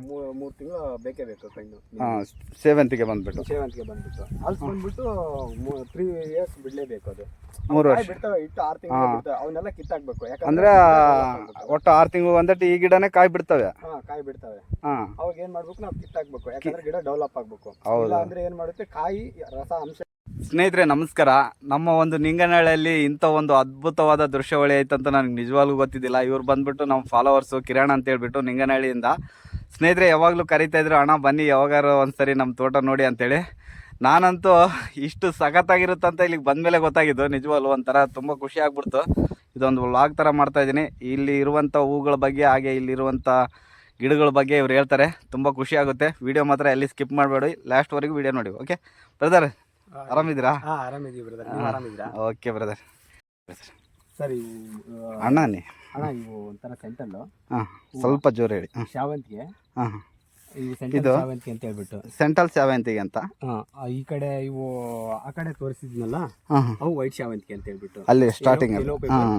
ಮೂರು ತಿಂಗಳು ಬೇಕೇ ಬೇಕು ಕಣ್ಣು ಹಾಂ ಸೇವಂತಿಗೆ ಬಂದ್ಬಿಟ್ಟು. ಸೇವಂತಿಗೆ ಬಂದ್ಬಿಟ್ಟು. ಅಲ್ಲಿ ಬಂದ್ಬಿಟ್ಟು ತ್ರೀ ಇಯರ್ಸ್ ಬಿಡಲೇಬೇಕು ಅದು. ಮೂರು ವರ್ಷ. ಬಿಡ್ತವೆ ಇಟ್ಟು ಆರು ತಿಂಗಳು ಬಿಡ್ತವೆ ಅವನ್ನೆಲ್ಲ ಕಿತ್ತಾಕ್ಬೇಕು. ಯಾಕಂದ್ರೆ ಒಟ್ಟು ಆರು ತಿಂಗಳು ಬಂದಟ್ಟು ಈ ಗಿಡನೇ ಕಾಯಿ ಬಿಡ್ತವೆ. ಹಾಂ ಕಾಯಿ ಬಿಡ್ತವೆ. ಹಾಂ. ಅವಾಗ ಏನು ಮಾಡ್ಬೇಕು ನಾವು ಕಿತ್ತಾಕ್ಬೇಕು. ಯಾಕಂದ್ರೆ ಗಿಡ ಡೆವಲಪ್ ಆಗ್ಬೇಕು. ಹೌದು. ಅಂದ್ರೆ ಏನ್ ಮಾಡುತ್ತೆ ಕಾಯಿ ರಸ ಅಂಶ. ಸ್ನೇಹಿತರೆ ನಮಸ್ಕಾರ. ನಮ್ಮ ಒಂದು ನಿಂಗನಹಳ್ಳಿಯಲ್ಲಿ ಇಂಥ ಒಂದು ಅದ್ಭುತವಾದ ದೃಶ್ಯಾವಳಿ ಐತಂತ ನನಗೆ ನಿಜವಾಗ್ಲೂ ಗೊತ್ತಿದ್ದಿಲ್ಲ. ಇವ್ರು ಬಂದ್ಬಿಟ್ಟು ನಮ್ಮ ಫಾಲೋವರ್ಸು ಕಿರಣ್ ಅಂತ ಹೇಳ್ಬಿಟ್ಟು ನಿಂಗನಹಳ್ಳಿಯಿಂದ ಸ್ನೇಹಿತರೆ ಯಾವಾಗಲೂ ಕರಿತಾ ಇದ್ರು ಅಣ್ಣ ಬನ್ನಿ ಯಾವಾಗಾರು ಒಂದ್ಸರಿ ನಮ್ಮ ತೋಟ ನೋಡಿ ಅಂತೇಳಿ. ನಾನಂತೂ ಇಷ್ಟು ಸಖತ್ತಾಗಿರುತ್ತಂತ ಇಲ್ಲಿಗೆ ಬಂದಮೇಲೆ ಗೊತ್ತಾಗಿದ್ದು ನಿಜವಾಗ್ಲೂ ಒಂಥರ ತುಂಬ ಖುಷಿ ಆಗ್ಬಿಡ್ತು. ಇದೊಂದು ವ್ಲಾಗ್ ಥರ ಮಾಡ್ತಾ ಇದ್ದೀನಿ. ಇಲ್ಲಿ ಇರುವಂಥ ಹೂಗಳ ಬಗ್ಗೆ ಹಾಗೆ ಇಲ್ಲಿರುವಂಥ ಗಿಡಗಳ ಬಗ್ಗೆ ಇವ್ರು ಹೇಳ್ತಾರೆ. ತುಂಬ ಖುಷಿ ಆಗುತ್ತೆ. ವಿಡಿಯೋ ಮಾತ್ರ ಎಲ್ಲಿ ಸ್ಕಿಪ್ ಮಾಡಬೇಡಿ. ಲಾಸ್ಟ್ವರೆಗೂ ವಿಡಿಯೋ ನೋಡಿ ಓಕೆ ಬ್ರದರ್ ಆರಾಮಿದ್ದೀರಾ? ಆರಾಮಿದ್ದೀವಿ ಬ್ರದರ್ ಆರಾಮಿದ್ದೀರಾ? ಓಕೆ ಬ್ರದರ್ ಸರಿ ಅಣ್ಣ ನೀ ಅಣ್ಣ ಇವು ಒಂಥರ ಸೆಂಟಲ್ ಹಾಂ ಸ್ವಲ್ಪ ಜೋರು ಹೇಳಿ. ಹಾಂ. ಶಾವಂತಿಗೆ ಹಾಂ. ಇವು ಸೆಂಟಲ್ ಇದು? ಶಾವಂತಿಗೆ ಅಂತ ಹೇಳ್ಬಿಟ್ಟು. ಸೆಂಟ್ರಲ್ ಸೇವಂತಿಗೆ ಅಂತ? ಹಾ, ಈ ಕಡೆ ಇವು ಆ ಕಡೆ ತೋರಿಸಿದ್ನಲ್ಲ ಹಾಂ ಹಾಂ. ಅವು ವೈಟ್ ಶಾವಂತಿಗೆ ಅಂತ ಹೇಳ್ಬಿಟ್ಟು. ಅಲ್ಲಿ ಸ್ಟಾರ್ಟಿಂಗ್ ಅಲ್ಲಿ. ಹಾಂ.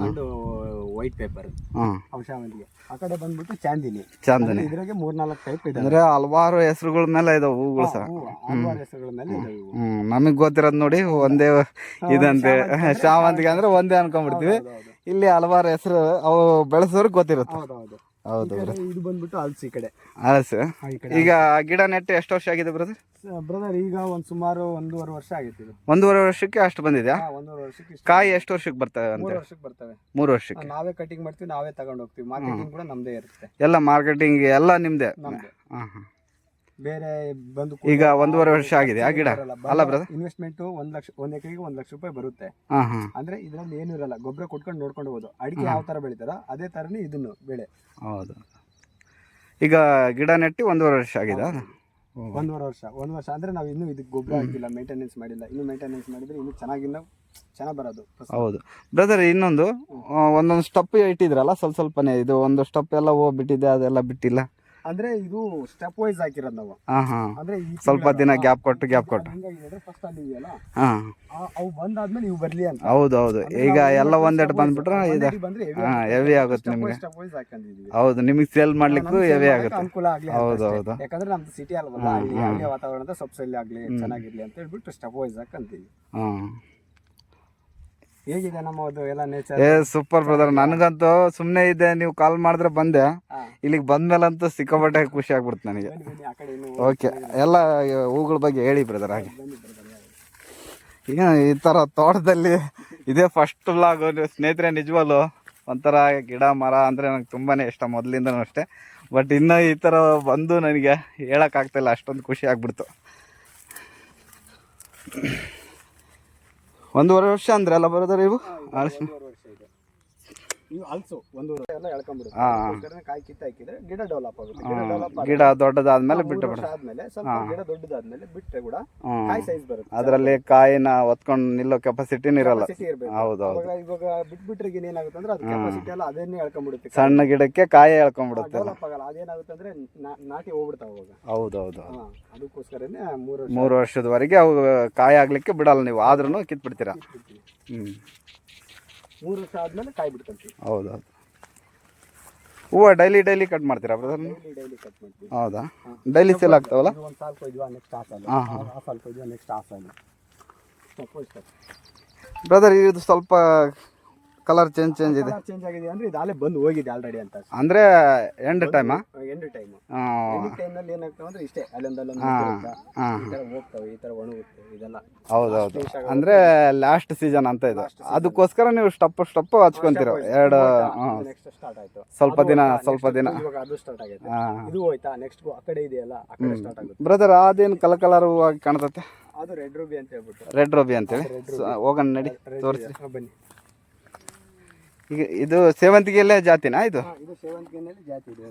ವೈಟ್ ಪೇಪರ್ ಹಾಂ. ಅವು ಶಾವಂತಿಗೆ ಆ ಕಡೆ ಬಂದ್ಬಿಟ್ಟು ಚಾಂದಿನಿ. ಚಾಂದಿನಿ. ಇದ್ರಾಗೆ ಮೂರ್ನಾಲ್ಕು ಟೈಪ್ ಇದೆ ಅಂದ್ರೆ ಹಲವಾರು ಹೆಸರುಗಳ ಮೇಲೆ ಇದಾವೆ ಹೂಗಳು ಸಹ. ಹಲವಾರು ಹೆಸರುಗಳ ಮೇಲೆ ಇದಾವೆ ಇವು. ನಮಗೆ ಗೊತ್ತಿರೋದು ನೋಡಿ ಒಂದೇ ಇದಂತೆ. ಶಾವಂತಿಗೆ ಅಂದ್ರೆ ಒಂದೇ ಅನ್ಕೊಂಡ್ಬಿಡ್ತೀವಿ. ಇಲ್ಲಿ ಹಲವಾರು ಹೆಸರು ಅವು ಬೆಳೆಸೋರ್ಗೆ ಗೊತ್ತಿರುತ್ತೆ. ಹೌದೌದು. ಹೌದು ಈ ಇದು ಬಂದ್ಬಿಟ್ಟು ಹಲ್ಸ್ ಈ ಕಡೆ. ಹಲಸು ಆ, ಈ ಕಡೆ ಈಗ ಗಿಡ ನೆಟ್ಟು ಎಷ್ಟು ವರ್ಷ ಆಗಿದೆ ಬ್ರದರ್ ಬ್ರದರ್ ಈಗ ಒಂದ್ ಸುಮಾರು ಒಂದೂವರೆ ವರ್ಷ ಆಗಿತ್ತು ಇದು. ಒಂದೂವರೆ ವರ್ಷಕ್ಕೆ ಅಷ್ಟು ಬಂದಿದ್ಯಾ? ಹಾ, ಒಂದೂವರೆ ವರ್ಷಕ್ಕೆ ಇಷ್ಟು ಕಾಯಿ ಎಷ್ಟು ವರ್ಷಕ್ಕೆ ಬರ್ತವೆ ಅಂತ? ಮೂರು ವರ್ಷಕ್ಕೆ ಬರ್ತವೆ. ಮೂರು ವರ್ಷಕ್ಕೆ. ನಾವೇ ಕಟಿಂಗ್ ಮಾಡ್ತೀವಿ ನಾವೇ ತಗೊಂಡು ಹೋಗ್ತೀವಿ. ಮಾರ್ಕೆಟಿಂಗ್ ಕೂಡ ನಮ್ದೇ ಇರುತ್ತೆ. ಎಲ್ಲ ಮಾರ್ಕೆಟಿಂಗ್ ಎಲ್ಲ ನಿಮ್ದೆ? ನಮ್ದು. ಹಾಂ ಹಾಂ. ಬೇರೆ ಬಂದು ಈಗ ಒಂದೂವರೆ ವರ್ಷ ಆಗಿದೆ. ಆ ಗಿಡ? ಅಲ್ಲ ಬ್ರದರ್ ಇನ್ವೆಸ್ಟ್ಮೆಂಟ್ ಒಂದ್ ಲಕ್ಷ ಒಂದ್ ಎಕರೆಗೆ ಒಂದ್ ಲಕ್ಷ ರೂಪಾಯಿ ಬರುತ್ತೆ. ಹಾಂ ಹಾಂ. ಅಂದ್ರೆ ಇದ್ರಲ್ಲಿ ಏನು ಇರಲ್ಲ. ಗೊಬ್ಬರ ಕೊಟ್ಕೊಂಡು ನೋಡ್ಕೊಂಡು ಹೋಗೋದು. ಅಡಿಕೆ ಯಾವ ತರ ಬೆಳಿತಾರೋ ಅದೇ ತರನೇ ಇದನ್ನು ಬೆಳೆ. ಹೌದು. ಈಗ ಗಿಡ ನೆಟ್ಟು ಒಂದೂವರೆ ವರ್ಷ ಆಗಿದೆ. ಒಂದೂವರೆ ವರ್ಷ. ಒಂದ್ ವರ್ಷ ಅಂದ್ರೆ ನಾವು ಇನ್ನೂ ಇದಕ್ಕೆ ಗೊಬ್ಬರ ಹಾಕಿಲ್ಲ ಮೇಂಟೆನೆನ್ಸ್ ಮಾಡಿಲ್ಲ. ಇನ್ನು ಮೇಂಟೆನೆನ್ಸ್ ಮಾಡಿದ್ರೆ ಇನ್ನು ಚೆನ್ನಾಗಿನ್ನ ಚೆನ್ನಾಗಿ ಬರೋದು ಫಸಲು. ಹೌದು. ಬ್ರದರ್ ಇನ್ನೊಂದು ಆ, ಒಂದೊಂದು ಸ್ಟಪ್ ಇಟ್ಟಿದ್ರಲ್ಲ ಸ್ವಲ್ಪ ಸ್ವಲ್ಪನೇ ಇದು ಒಂದು ಸ್ಟಪ್ ಎಲ್ಲ ಹೋಗ್ಬಿಟ್ಟಿದೆ ಅದೆಲ್ಲ ಬಿಟ್ಟಿಲ್ಲ. ಅಂದ್ರೆ ಇದು ಸ್ಟೆಪ್ ವೈಸ್ ಹಾಕಿರೋದು ನಾವು. ಹಾಂ ಹಾ. ಅಂದ್ರೆ ಈ ಸ್ವಲ್ಪ ದಿನ ಗ್ಯಾಪ್ ಕೊಟ್ಟು ಗ್ಯಾಪ್ ಕೊಟ್ಟು. ಹಿಂಗಾಗಿದೆ ಫಸ್ಟ್ ಅಲ್ಲಿ ಇದೆಯಲ್ಲ? ಹಾಂ. ಅವು ಬಂದಾದ್ಮೇಲೆ ಇವು ಬರ್ಲಿ ಅಂತ. ಹೌದು ಹೌದು. ಈಗ ಎಲ್ಲ ಒಂದೆರಡು ಬಂದ್ಬಿಟ್ರೆ ಇದು ಬಂದ್ರೆ ಹಾಂ ಹೆವಿ ಆಗುತ್ತೆ ನಿಮಗೆ. ಸ್ಟೆಪ್ ವೈಸ್ ಹಾಕೊಂಡಿದೀವಿ. ಹೌದು ನಿಮಗೆ ಸೇಲ್ ಮಾಡ್ಲಿಕ್ಕೂ ಹೆವಿ ಆಗುತ್ತೆ. ಅನುಕೂಲ ಆಗಲಿ ಹೌದು, ಹೌದು. ಯಾಕಂದ್ರೆ ನಮ್ದು ಸಿಟಿ ಅಲ್ವಲ್ಲ ಹಳ್ಳಿ ವಾತಾವರಣದ ಸೊಪ್ಸಲ್ಲಿ ಆಗ್ಲಿ ಚೆನ್ನಾಗಿರ್ಲಿ ಅಂತ ಹೇಳ್ಬಿಟ್ಟು ಸ್ಟೆಪ್ ವೈಸ್ ಹಾಕಂತೀವಿ ಹಾಂ. ಹೇಗಿದೆ ನಮ್ಮದು ಎಲ್ಲ ನೇಚರ್ ಏ ಸೂಪರ್ ಬ್ರದರ್ ನನಗಂತೂ ಸುಮ್ಮನೆ ಇದೆ ನೀವು ಕಾಲ್ ಮಾಡಿದ್ರೆ ಬಂದೆ. ಇಲ್ಲಿಗೆ ಬಂದ್ಮೇಲಂತೂ ಸಿಕ್ಕಾಪಟ್ಟೆ ಖುಷಿ ಆಗ್ಬಿಡ್ತು ನನಗೆ. ಓಕೆ ಎಲ್ಲ ಹೂಗಳ ಬಗ್ಗೆ ಹೇಳಿ ಬ್ರದರ್ ಹಾಗೆ. ಈಗ ಈ ಥರ ತೋಟದಲ್ಲಿ ಇದೇ ಫಸ್ಟ್ ವ್ಲಾಗು ಸ್ನೇಹಿತರೆ ನಿಜವಲ್ಲೂ ಒಂಥರ ಗಿಡ ಮರ ಅಂದರೆ ನನಗೆ ತುಂಬಾ ಇಷ್ಟ ಮೊದಲಿಂದನೂ ಅಷ್ಟೇ. ಬಟ್ ಇನ್ನೂ ಈ ಥರ ಬಂದು ನನಗೆ ಹೇಳೋಕ್ಕಾಗ್ತಾಯಿಲ್ಲ ಅಷ್ಟೊಂದು ಖುಷಿ ಆಗ್ಬಿಡ್ತು. ಒಂದೂವರೆ ವರ್ಷ ಅಂದ್ರಲ್ಲ ಬರೋದ್ರ ಇವು ಆಳ್ಸಿ ಇವು ಹಲ್ಸು ಒಂದು ಎಲ್ಲ ಎಳ್ಕೊಂಡ್ಬಿಡುತ್ತೆ. ಕಾಯಿ ಕಿತ್ತು ಹಾಕಿದ್ರೆ ಗಿಡ ಡೆವಲಪ್ ಆಗುತ್ತೆ. ಗಿಡ ಡೆವಲಪ್ ಗಿಡ ದೊಡ್ಡದಾದ್ಮೇಲೆ ಬಿಟ್ಟು ಬಿಡ ಆದ್ಮೇಲೆ ಸ್ವಲ್ಪ ಗಿಡ ದೊಡ್ಡದಾದ್ಮೇಲೆ ಬಿಟ್ಟರೆ ಕೂಡ ಕಾಯಿ ಸೈಜ್ ಬರುತ್ತೆ. ಅದರಲ್ಲಿ ಕಾಯಿನ ಒತ್ಕೊಂಡು ನಿಲ್ಲೋ ಕೆಪಾಸಿಟಿನೂ ಇರಲ್ಲ. ಕೆಪಾಸಿಟಿ ಇರಬೇಕು. ಹೌದು ಹೌದು. ಅವಾಗ ಇವಾಗ ಬಿಟ್ಬಿಟ್ರೆ ಏನಾಗುತ್ತೆ ಅಂದ್ರೆ ಅದು ಕೆಪಾಸಿಟಿ ಎಲ್ಲ ಅದನ್ನೇ ಎಳ್ಕೊಂಡ್ಬಿಡುತ್ತೆ. ಸಣ್ಣ ಗಿಡಕ್ಕೆ ಕಾಯಿ ಎಳ್ಕೊಂಡ್ಬಿಡುತ್ತೆ. ಡೆವಲಪ್ ಆಗಲ್ಲ. ಅದೇನಾಗುತ್ತೆ ಅಂದ್ರೆ ನಾಟಿ ಹೋಗ್ಬಿಡ್ತಾವ ಅವಾಗ. ಹೌದು ಹೌದು ಅದಕ್ಕೋಸ್ಕರನೇ ಮೂರು ಮೂರು ವರ್ಷದವರೆಗೆ ಅವು ಕಾಯಿ ಆಗ್ಲಿಕ್ಕೆ ಬಿಡಲ್ಲ ನೀವು. ಆದ್ರೂ ಕಿತ್ಬಿಡ್ತೀರಾ? ಬಿಡ್ತೀರಾ ಹ್ಞೂ ಮೂರು ವರ್ಷ ಆದ್ಮೇಲೆ ಕಾಯಿ ಬಿಡ್ಕೊಂತೀವಿ ಹೌದು ಹೂವು ಡೈಲಿ ಡೈಲಿ ಕಟ್ ಮಾಡ್ತೀರಾ ಬ್ರದರ್ ಡೈಲಿ ಕಟ್ ಮಾಡ್ತೀವಿ. ಹೌದಾ? ಡೈಲಿ ಸೇಲ್ ಆಗ್ತಾವಲ್ಲ? ಒಂದು ಸಾಲ್ ಕೊಯ್ದ್ವಾ ನೆಕ್ಸ್ಟ್ ಆ ಸಾಲು ಆ ಸಾಲ್ ಕೊಯ್ದ್ವಾ ನೆಕ್ಸ್ಟ್ ಆ ಸಾಲು ಬ್ರದರ್ ಇದು ಸ್ವಲ್ಪ ಕಲರ್ ಚೇಂಜ್ ಚೇಂಜ್ ಇದೆ. ಚೇಂಜ್ ಆಗಿದೆ. ಅಂದ್ರೆ ಇದು ಅಲ್ಲೇ ಬಂದು ಹೋಗಿದೆ ಆಲ್ರೆಡಿ ಅಂತ. ಅಂದ್ರೆ end time end time end ಟೈಮ್ನಲ್ಲಿ ಏನಾಗ್ತಾವ ಅಂದ್ರೆ ಇಷ್ಟೇ. ಅಲ್ಲಿಂದ ಅಲ್ಲೊಂದು. ಈ ತರ ಹೋಗ್ತವೆ ಈ ತರ ಒಣಗುತ್ತೆ ಇದೆಲ್ಲ. ಹೌದು ಹೌದು ಅಂದ್ರೆ ಲಾಸ್ಟ್ ಸೀಸನ್ ಅಂತ ಇದು. ಅದಕ್ಕೋಸ್ಕರ ನೀವು ಸ್ಟಪ್ ಸ್ಟಪ್ ಹಚ್ಕೊಂತೀರ? ಎರಡು ನೆಕ್ಸ್ಟ್ ಸ್ಟಾರ್ಟ್ ಆಯ್ತು. ಸ್ವಲ್ಪ ದಿನ ಸ್ವಲ್ಪ ದಿನ. ಇವಾಗ ಅದು ಸ್ಟಾರ್ಟ್ ಆಗೈತೆ ಇದು ಹೋಯ್ತಾ ನೆಕ್ಸ್ಟ್ ಆ ಕಡೆ ಇದೆಯಲ್ಲ ಆ ಕಡೆ ಸ್ಟಾರ್ಟ್ ಆಗುತ್ತೆ. ಬ್ರದರ್ ಅದೇನು ಕಲ ಕಲರ್ ಹೂವಾಗಿ ಕಾಣ್ತತೆ? ಅದು ರೆಡ್ ರೂಬಿ ಅಂತ ಹೇಳ್ಬಿಟ್ಟು. ರೆಡ್ ರೂಬಿ ಅಂತೇಳಿ. ಹೇಳಿ ಹೋಗೋಣ ನಡಿ ತೋರಿಸಿ ಬನ್ನಿ. ಈಗ ಇದು ಸೇವಂತಿಗೆಯಲ್ಲೇ ಜಾತಿನಾ ಇದು? ಹಾ, ಇದು ಸೇವಂತಿಗೆನಲ್ಲಿ ಜಾತಿ ಇದೆ.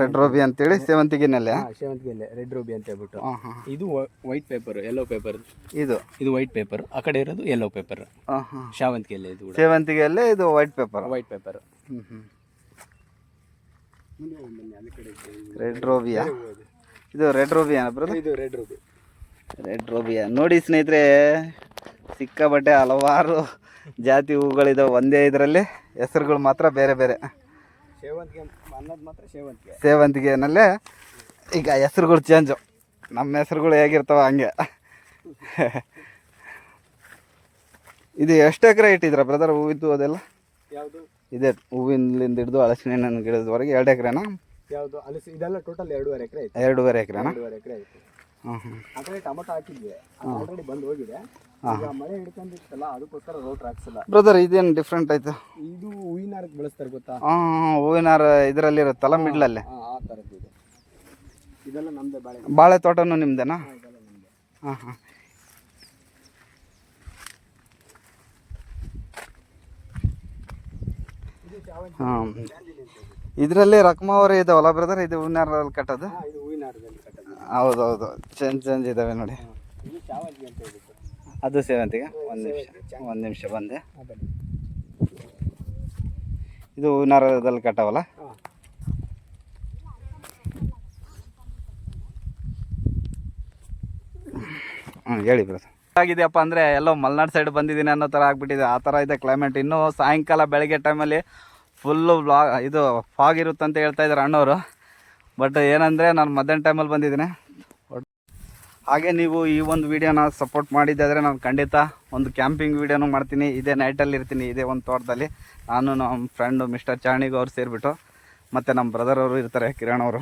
ರೆಡ್ ರೋಬಿ ಅಂತೇಳಿ ಸೇವಂತಿಗೆನಲ್ಲೇ ಹಾ, ರೆಡ್ ರೂಬಿ ಅಂತ ಹೇಳ್ಬಿಟ್ಟು. ಹಾಂ ಹಾಂ ಇದು ವೈಟ್ ಪೇಪರ್ ಯೆಲ್ಲೋ ಪೇಪರ್ ಇದು? ಇದು ವೈಟ್ ಪೇಪರ್. ಆ ಕಡೆ ಇರೋದು ಯೆಲ್ಲೋ ಪೇಪರ್ ಹಾಂ ಹಾಂ. ಇದು ಕೂಡ. ಸೇವಂತಿಗೆಯಲ್ಲೇ ಇದು ವೈಟ್ ಪೇಪರ್? White paper. ಹ್ಞೂ ಹ್ಞೂ ರೆಡ್ ರೋಬಿಯಾ? ಇದು ರೆಡ್ ರೋಬಿಯಾ ಬ್ರದರ್? ಇದು ರೆಡ್ ರೂಬಿ. ರೆಡ್ ರೋಬಿಯಾ. ನೋಡಿ ಸ್ನೇಹಿತರೆ ಸಿಕ್ಕಾಬಟ್ಟೆ ಹಲವಾರು ಜಾತಿ ಹೂಗಳಿದಾವೆ ಒಂದೇ ಇದರಲ್ಲಿ ಹೆಸರುಗಳು ಮಾತ್ರ ಬೇರೆ ಬೇರೆ. ಸೇವಂತಿಗೆ ಅನ್ನೋದು ಮಾತ್ರ ಸೇವಂತಿಗೆ. ಸೇವಂತಿಗೆನಲ್ಲೇ ಈಗ ಹೆಸರುಗಳು ಚೇಂಜು ನಮ್ಮ ಹೆಸರುಗಳು ಹೇಗಿರ್ತಾವ ಹಂಗೆ. ಇದು ಎಷ್ಟು ಎಕರೆ ಇಟ್ಟಿದ್ರ ಬ್ರದರ್ ಹೂವಿದ್ದು ಅದೆಲ್ಲ? ಯಾವುದು? ಇದೆ ಹೂವಿನಿಂದ ಹಿಡಿದು ಹಲಸಿನ ಗಿಡದವರೆಗೆ ಎರಡು ಎಕರೆನಾ? ಯಾವುದು? ಇದೆಲ್ಲ ಟೋಟಲ್ ಎರಡೂವರೆ ಎಕರೆ ಎರಡೂವರೆ ಎಕರೆನಾ? ಎರಡೂವರೆ ಎಕರೆ ಕಡೆ ಟೊಮೊಟೊ ಹಾಕಿದ್ವಿ. ಆಲ್ರೆಡಿ ಬಂದು ಹೋಗಿದೆ. ಈಗ ಮಳೆ ಹಿಡ್ಕೊಂಡಿತ್ತಲ್ಲ ಅದಕ್ಕೋಸ್ಕರ ರೋಟ್ರ್ ಹಾಕ್ಸಿಲ್ಲ. ಬ್ರದರ್ ಇದೇನು ಡಿಫ್ರೆಂಟ್ ಐತೆ ಇದು ಹೂವಿನ ಹಾರಕ್ಕೆ ಬಳಸ್ತಾರೆ ಗೊತ್ತಾ? ಹಾಂ ಹೂವಿನಾರ ಇದರಲ್ಲಿ ಇರುತ್ತಲ್ಲ ಮಿಡ್ಲಲ್ಲಿ ಆ, ಥರದ್ದು ಇದೆ. ಇದೆಲ್ಲ ನಮ್ದೇ ಬಾಳೆ ಬಾಳೆ ತೋಟನೂ ನಿಮ್ದೇನಾ? ಇದೆಲ್ಲ ನಮ್ದೇ. ಹಾಂ ಹಾಂ. ಹಾಂ ಇದರಲ್ಲಿ ರಕ್ಮಾವರಿ ಇದಾವಲ್ಲ ಬ್ರದರ್ ಇದು ಹೂವಿನಾರಲ್ಲಿ ಕಟ್ಟೋದು? ಇದು ಹೌದೌದು. ಚೇಂಜ್ ಚೇಂಜ್ ಇದಾವೆ ನೋಡಿ. ಅದು ಸೇವಂತಿಗೆ. ಒಂದು ನಿಮಿಷ ಒಂದು ನಿಮಿಷ ಬಂದೆ. ಇದು ಹೂವಿನಾರದಲ್ಲಿ ಕಟ್ಟವಲ್ಲ? ಹೇಳಿ ಬ್ರದರ್ ಆಗಿದೆಯಪ್ಪ ಅಂದರೆ ಎಲ್ಲೋ ಮಲೆನಾಡು ಸೈಡ್ ಬಂದಿದ್ದೀನಿ ಅನ್ನೋ ಥರ ಆಗ್ಬಿಟ್ಟಿದೆ. ಆ ಥರ ಇದೆ ಕ್ಲೈಮೇಟ್ ಇನ್ನೂ ಸಾಯಂಕಾಲ ಬೆಳಗ್ಗೆ ಟೈಮಲ್ಲಿ ಫುಲ್ಲು ಬ್ಲಾ ಇದು ಫಾಗ್ ಇರುತ್ತಂತ ಹೇಳ್ತಾ ಇದ್ದಾರೆ ಅಣ್ಣವರು. ಬಟ್ ಏನಂದರೆ ನಾನು ಮಧ್ಯಾಹ್ನ ಟೈಮಲ್ಲಿ ಬಂದಿದ್ದೀನಿ. ಹಾಗೆ ನೀವು ಈ ಒಂದು ವಿಡಿಯೋನ ಸಪೋರ್ಟ್ ಮಾಡಿದ್ದಾದರೆ ನಾನು ಖಂಡಿತ ಒಂದು ಕ್ಯಾಂಪಿಂಗ್ ವಿಡಿಯೋನು ಮಾಡ್ತೀನಿ. ಇದೇ ನೈಟಲ್ಲಿ ಇರ್ತೀನಿ ಇದೇ ಒಂದು ತೋಟದಲ್ಲಿ. ನಾನು ನಮ್ಮ ಫ್ರೆಂಡು ಮಿಸ್ಟರ್ ಚಾಣಿಗೂ ಅವ್ರು ಸೇರಿಬಿಟ್ಟು ಮತ್ತು ನಮ್ಮ ಬ್ರದರ್ ಅವರು ಇರ್ತಾರೆ ಕಿರಣ್ ಅವರು.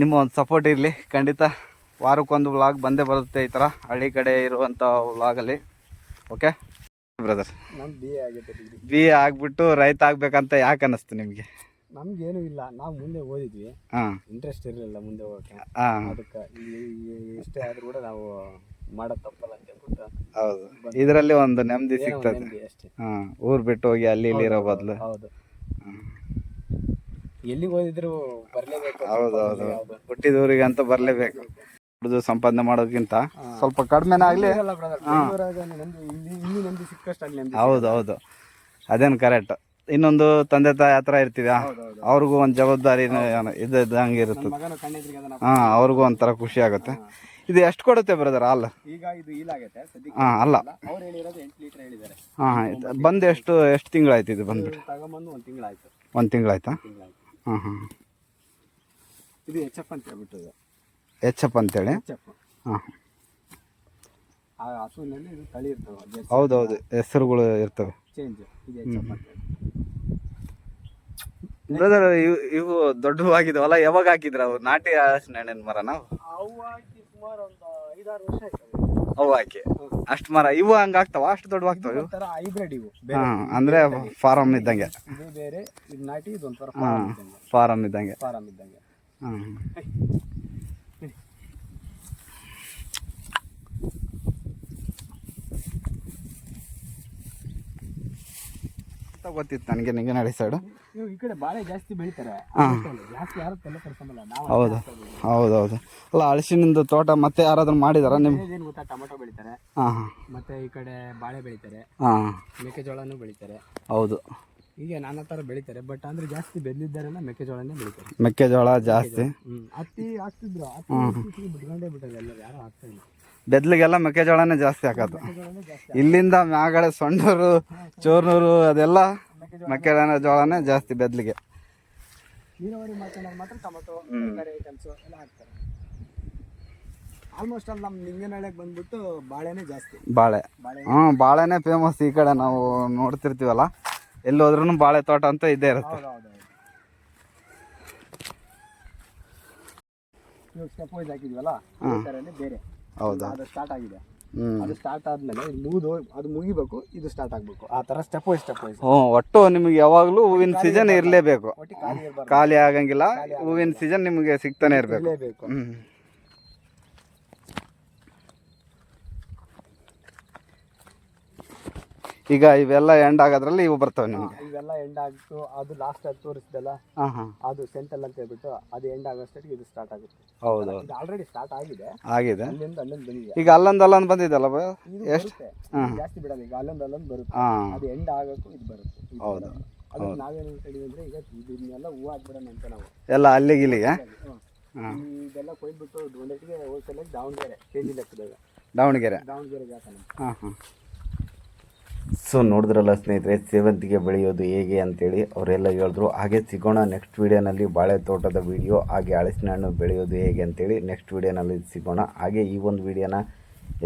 ನಿಮ್ಮ ಒಂದು ಸಪೋರ್ಟ್ ಇರಲಿ. ಖಂಡಿತ ವಾರಕ್ಕೊಂದು ವ್ಲಾಗ್ ಬಂದೇ ಬರುತ್ತೆ ಈ ಥರ ಹಳ್ಳಿ ಕಡೆ ಇರುವಂಥ ವ್ಲಾಗಲ್ಲಿ ಓಕೆ ಬ್ರದರ್ ಬಿ ಎ ಆಗಿಬಿಟ್ಟು ರೈತ ಆಗಬೇಕಂತ ಯಾಕೆ ಅನ್ನಿಸ್ತು ನಿಮಗೆ? ನಮ್ಗೇನು ಇಲ್ಲ. ನಾವು ಮುಂದೆ ಓದಿದ್ವಿ. ಹಾಂ. ಇಂಟ್ರೆಸ್ಟ್ ಇರಲಿಲ್ಲ ಮುಂದೆ ಹೋಗಕ್ಕೆ. ಹಾಂ. ಅದಕ್ಕೆ ಎಷ್ಟೇ ಆದ್ರೂ ಕೂಡ ನಾವು ಮಾಡೋದು ತಪ್ಪಲ್ಲ ಅಂತ ಹೇಳ್ಬಿಟ್ಟು ಹೌದು. ಇದರಲ್ಲಿ ಒಂದು ನೆಮ್ಮದಿ ಏನೋ ಒಂದ್ ಸಿಗ್ತದೆ. ನೆಮ್ಮದಿ ಅಷ್ಟೇ. ಹಾಂ. ಊರು ಬಿಟ್ಟು ಹೋಗಿ ಅಲ್ಲಿ ಇಲ್ಲಿ ಇರೋ ಬದಲು. ಹೌದು. ಎಲ್ಲಿಗೆ ಓದಿದ್ರು ಬರಲೇಬೇಕು ಹೌದು ಹೌದು. ಹುಟ್ಟಿದ ಊರಿಗೆ ಅಂತ ಬರಲೇಬೇಕು. ದುಡ್ದು ಸಂಪಾದನೆ ಮಾಡೋದಕ್ಕಿಂತ ಸ್ವಲ್ಪ ಕಡಿಮೆನೇ ಆಗಲಿ. ಇಲ್ಲಿ ಇಲ್ಲಿ ನೆಮ್ಮದಿ ಸಿಕ್ಕಷ್ಟು ಅಲ್ಲಿ ಹೌದು ಹೌದು. ಅದೇನು ಕರೆಕ್ಟ್ ಇನ್ನೊಂದು ತಂದೆ ತಾಯಿ ಹತ್ರ ಇರ್ತೀವಿ ಅವ್ರಿಗೂ ಒಂದು ಜವಾಬ್ದಾರಿ ಇದು ಇದ್ದಂಗೆ ಇರುತ್ತೆ ಹಾಂ ಅವ್ರಿಗೂ ಒಂಥರ ಖುಷಿ ಆಗುತ್ತೆ. ಇದು ಎಷ್ಟು ಕೊಡುತ್ತೆ ಬ್ರದರ್ ಅಲ್ಲ ಹಾಂ ಅಲ್ಲ. ಹಾಂ ಬಂದು ಎಷ್ಟು ಎಷ್ಟು ತಿಂಗಳಾಯ್ತು ಇದು ಬಂದ್ಬಿಟ್ಟು? ಒಂದು ತಿಂಗಳಾಯ್ತು. ಹಾಂ ಹಾಂ ಇದು ಎಚ್ ಎಫ್ ಅಂತ ಹೇಳ್ಬಿಟ್ಟು ಎಚ್ ಅಂತೇಳಿ? ಹಾಂ. ಆ ಹಸುವಿನಲ್ಲಿ ಇದು ತಳಿ ಇರ್ತವೆ ಹೌದೌದು ಹೆಸರುಗಳು ಇರ್ತವೆ. ಚೇಂಜ್ ಇದು ಬ್ರದರ್ ಇವು ಇವು ದೊಡ್ಡವಾಗಿದಾವಲ್ಲ ಯಾವಾಗ ಹಾಕಿದ್ರ ಅವು ನಾಟಿ ಹಣ್ಣಿನ ಮರ ನಾವು? ಅವು ಹಾಕಿ ಸುಮಾರು ಒಂದು ಐದಾರು ವರ್ಷ ಆಯ್ತು ಅವು ಹಾಕಿ. ಅಷ್ಟು ಮರ ಇವು ಹಂಗಾಗ್ತಾವ ಅಷ್ಟು ದೊಡ್ಡ ಆಗ್ತಾವ ಇವು? ಒಂಥರ ಹೈಬ್ರಿಡ್ ಇವು ಹಾಂ ಅಂದರೆ ಫಾರಮ್ ಇದ್ದಂಗೆ. ಇದು ಬೇರೆ ಇದು ನಾಟಿ ಇದು ಒಂಥರ ಹಾಂ ಫಾರಂ ಇದ್ದಂಗೆ. ಫಾರಮ್ ಇದ್ದಂಗೆ. ಫಾರಂ ಗೊತ್ತಿತ್ತು ನನಗೆ ನಿಂಗನಹಳ್ಳಿ ಸೈಡು. ಈ ಕಡೆ ಬಾಳೆ ಜಾಸ್ತಿ ಬೆಳಿತಾರೆ. ಜಾಸ್ತಿ ಯಾರು ತಲೆ ಕರ್ಸಂಬಲ್ಲ ಹೌದು. ಹೌದು ಹೌದೌದು. ಅಲ್ಲ ಅಳಸಿನಿಂದ ತೋಟ ಮತ್ತೆ ಯಾರಾದ್ರೂ ಮಾಡಿದಾರ ನಿಮ್ಮ ಏನು ಗೊತ್ತಾ ಟೊಮೆಟೊ ಬೆಳಿತಾರೆ. ಹಾಂ ಹಾಂ. ಮತ್ತೆ ಈ ಕಡೆ ಬಾಳೆ ಬೆಳಿತಾರೆ. ಹಾಂ. ಮೆಕ್ಕೆಜೋಳನೂ ಬೆಳಿತಾರೆ. ಹೌದು. ಈಗ ನಾನಾ ಥರ ಬೆಳಿತಾರೆ ಬಟ್ ಅಂದ್ರೆ ಜಾಸ್ತಿ ಬೆಳೆದಿದ್ದಾರೆಲ್ಲ ಮೆಕ್ಕೆಜೋಳನೇ ಬೆಳಿತಾರೆ. ಮೆಕ್ಕೆಜೋಳ ಜಾಸ್ತಿ. ಹತ್ತಿ ಹಾಕ್ತಿದ್ರು ಹತ್ತಿ ಬಿಟ್ಕೊಂಡೇ ಬಿಟ್ಟಾರೆ ಎಲ್ಲರೂ ಯಾರು ಹಾಕ್ತಾ ಇಲ್ಲ. ಬೆದ್ಲಿಗೆಲ್ಲ ಮೆಕ್ಕೆಜೋಳನೇ ಜಾಸ್ತಿ ಹಾಕೋದು. ಇಲ್ಲಿಂದ ಮ್ಯಾಗಡೆ ಸೊಂಡೂರು ಚೂರ್ನೂರು ಅದೆಲ್ಲ ಮೆಕ್ಕೆಜೋಳ ಜೋಳನೇ ಜಾಸ್ತಿ ಬೆದ್ಲಿಗೆ. ನೀರಾವರಿ ಮಾಡ್ಕೊಂಡಾಗ ಮಾತ್ರ ಟೊಮೆಟೊ ತರಕಾರಿ ಐಟಮ್ಸು ಎಲ್ಲ ಹಾಕ್ತಾರೆ ಆಲ್ಮೋಸ್ಟ್ ಅಲ್ಲಿ ನಮ್ಮ ನಿಂಗನಹಳ್ಳಿಗೆ ಬಂದ್ಬಿಟ್ಟು ಬಾಳೆನೇ ಜಾಸ್ತಿ. ಬಾಳೆ. ಹ್ಮ್ ಹ್ಞೂ ಬಾಳೆನೇ ಫೇಮಸ್ ಈ ಕಡೆ ನಾವು ನೋಡ್ತಿರ್ತೀವಲ್ಲ? ಎಲ್ಲಿ ಹೋದ್ರೂ ಬಾಳೆ ತೋಟ ಅಂತ ಇದ್ದೇ ಇರುತ್ತೆ. ಇವಾಗ ಸ್ಟೆಪ್ ವೈಸ್ ಹಾಕಿದ್ವಲ್ಲ ಬೇರೆ. ಹೌದು? ಅದು ಸ್ಟಾರ್ಟ್ ಆಗಿದೆ. ಅದು ಸ್ಟಾರ್ಟ್ ಆದ್ಮೇಲೆ ಮುಗಿದು ಅದು ಮುಗಿಬೇಕು ಇದು ಸ್ಟಾರ್ಟ್ ಆಗಬೇಕು. ಆ ತರ ಸ್ಟೆಪ್ ವೈಸ್ ಸ್ಟೆಪ್ ವೈಸ್ ಹ್ಞೂ ಒಟ್ಟು ನಿಮಗೆ ಯಾವಾಗಲೂ ಹೂವಿನ ಸೀಸನ್ ಇರಲೇಬೇಕು. ಖಾಲಿ ಆಗಂಗಿಲ್ಲ ಹೂವಿನ ಸೀಸನ್ ನಿಮಗೆ ಸಿಗ್ತಾನೆ ಇರಬೇಕು ಇರಲೇಬೇಕು ಹ್ಞೂ ಈಗ ಇವೆಲ್ಲ ಎಂಡ್ ಆಗೋದ್ರಲ್ಲಿ ಇವು ಬರ್ತವೆ ನಿಮಗೆ. ಇವೆಲ್ಲ ಎಂಡ್ ಆಗ್ತು ಅದು ಲಾಸ್ಟ್ ಅದು ತೋರಿಸಿದಲ್ಲ ಹಾಂ ಹಾಂ. ಅದು ಸೆಂಟಲ್ ಅಂತ ಹೇಳ್ಬಿಟ್ಟು ಅದು ಎಂಡ್ ಆಗೋಷ್ಟೊತ್ತಿಗೆ ಇದು ಸ್ಟಾರ್ಟ್ ಆಗುತ್ತೆ. ಹೌದು ಇದು ಆಲ್ರೆಡಿ ಸ್ಟಾರ್ಟ್ ಆಗಿದೆ. ಆಗಿದೆ. ಅಲ್ಲಿಂದ ಅಲ್ಲೊಂದು ಬಂದಿದೆ. ಈಗ ಅಲ್ಲೊಂದು ಅಲ್ಲೊಂದು ಬಂದಿದ್ದಲ್ಲ ಬ ಇದು ಎಷ್ಟು? ಜಾಸ್ತಿ ಬಿಡಲ್ಲ ಈಗ ಅಲ್ಲೊಂದು ಅಲ್ಲೊಂದು ಬರುತ್ತೆ. ಹಾಂ. ಅದು ಎಂಡ್ ಆಗೋಕ್ಕೂ ಇದು ಬರುತ್ತೆ. ಹೌದು. ಅದು ನಾವೇನು ಹೇಳಿದ್ರೆ ಈಗ ಇದನ್ನೆಲ್ಲ ಹೂವು ಹಾಕ್ಬಿಡೋಣ ಅಂತ ನಾವು. ಎಲ್ಲ ಅಲ್ಲಿಗೆ ಇಲ್ಲಿಗೆ? ಇದೆಲ್ಲ ಕೊಯ್ಬಿಟ್ಟು ಒಂದೊಟ್ಟಿಗೆ ಹೋಲ್ಸೇಲಾಗಿ ದಾವಣಗೆರೆ ಕೆ ಜಿ ಲೆಕ್ಕದಾಗ. ದಾವಣಗೆರೆ. ದಾವಣಗೆರೆಗೆ ಹಾಕೋಣ ಹಾಂ ಹಾಂ. ಸೊ ನೋಡಿದ್ರಲ್ಲ ಸ್ನೇಹಿತರೆ, ಸೇವಂತಿಗೆ ಬೆಳೆಯೋದು ಹೇಗೆ ಅಂತೇಳಿ ಅವರೆಲ್ಲ ಹೇಳಿದ್ರು. ಹಾಗೆ ಸಿಗೋಣ ನೆಕ್ಸ್ಟ್ ವೀಡಿಯೋನಲ್ಲಿ ಬಾಳೆ ತೋಟದ ವೀಡಿಯೋ ಹಾಗೆ ಹಳಸಿನ ಹಣ್ಣು ಬೆಳೆಯೋದು ಹೇಗೆ ಅಂತೇಳಿ ನೆಕ್ಸ್ಟ್ ವೀಡಿಯೋನಲ್ಲಿ ಸಿಗೋಣ. ಹಾಗೆ ಈ ಒಂದು ವೀಡಿಯೋನ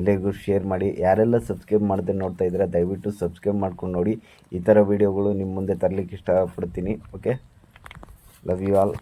ಎಲ್ಲರಿಗೂ ಶೇರ್ ಮಾಡಿ. ಯಾರೆಲ್ಲ ಸಬ್ಸ್ಕ್ರೈಬ್ ಮಾಡದೆ ನೋಡ್ತಾ ಇದ್ದರೆ ದಯವಿಟ್ಟು ಸಬ್ಸ್ಕ್ರೈಬ್ ಮಾಡ್ಕೊಂಡು ನೋಡಿ. ಈ ಥರ ವೀಡಿಯೋಗಳು ನಿಮ್ಮ ಮುಂದೆ ತರಲಿಕ್ಕೆ ಇಷ್ಟಪಡ್ತೀನಿ. Okay love you all